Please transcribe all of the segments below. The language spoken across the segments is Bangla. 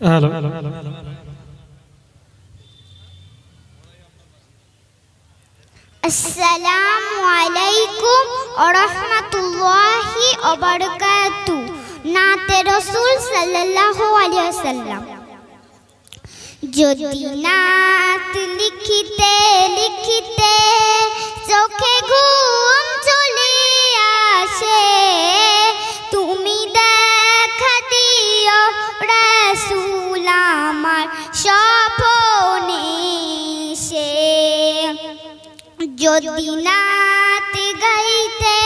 হ্যালো আসসালামু আলাইকুম ওরহমতুল্লাহি ওবারকাতু নাতে রসুল সাল্লাল্লাহু আলাইহি ওয়াসাল্লাম যদি নাত লিখিতে লিখিতে চোখে ঘুম যদি নাত গাইতে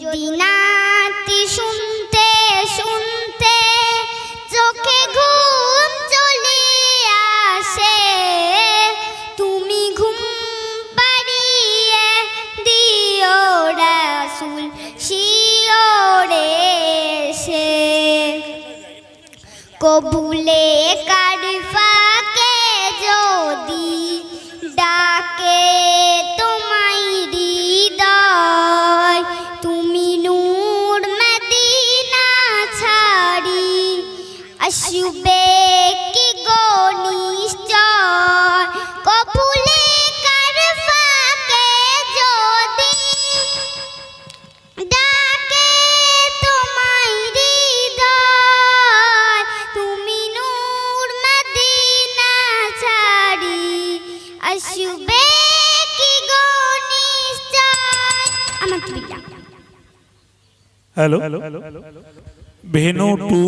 যদি নাতি শুনতে শুনতে চোখে ঘুম চলে আসে, তুমি ঘুম পাড়িয়ে দিও রাসুল, শিওরে সে কবুলে কারফাকে আসবে কি গো নিশ্চয় আমার হ্যালো হ্যালো ভেনু টু